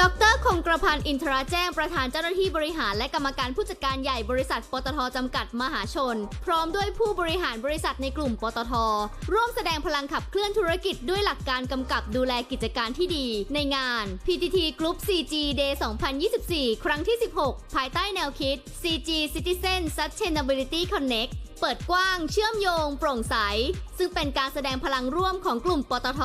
ดรคงกระพันธ์อินทราแจ้งประธานเจ้าหน้าที่บริหารและกรรมการผู้จัดการใหญ่บริษัท ปตทจำกัดมหาชน พร้อมด้วยผู้บริหารบริษัทในกลุ่มปตท ร่วมแสดงพลังขับเคลื่อนธุรกิจด้วยหลักการกำกับดูแลกิจการที่ดี ในงาน PTT Group CG Day 2024 ครั้งที่ 16 ภายใต้แนวคิด CG Citizen Sustainability Connect เปิดกว้าง เชื่อมโยง โปร่งใส ซึ่งเป็นการแสดงพลังร่วมของกลุ่มปตท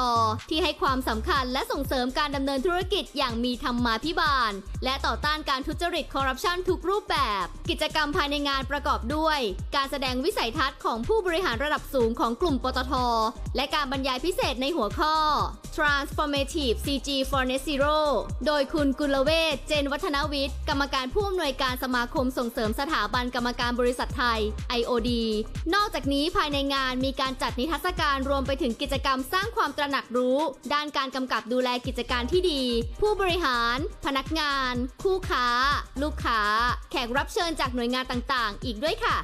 ที่ให้ความสำคัญและส่งเสริมการดำเนินธุรกิจอย่างมีธรรมาภิบาล และต่อต้านการทุจริตคอร์รัปชันทุกรูปแบบ กิจกรรมภายในงานประกอบด้วย การแสดงวิสัยทัศน์ของผู้บริหารระดับสูงของกลุ่มปตท และการบรรยายพิเศษในหัวข้อ Transformative CG for Net Zero โดยคุณกุลเวศเจนวัฒนวิทย์ กรรมการผู้อำนวยการสมาคมส่งเสริมสถาบันกรรมการบริษัทไทย IOD นอกจากนี้ภายในงานมีการจัดนิทรรศการรวมไปถึงกิจกรรมสร้างความตระหนักรู้ ด้านการกำกับดูแลกิจการที่ดี ผู้บริหาร พนักงาน คู่ค้า ลูกค้า แขกรับเชิญจากหน่วยงานต่างๆ อีกด้วยค่ะ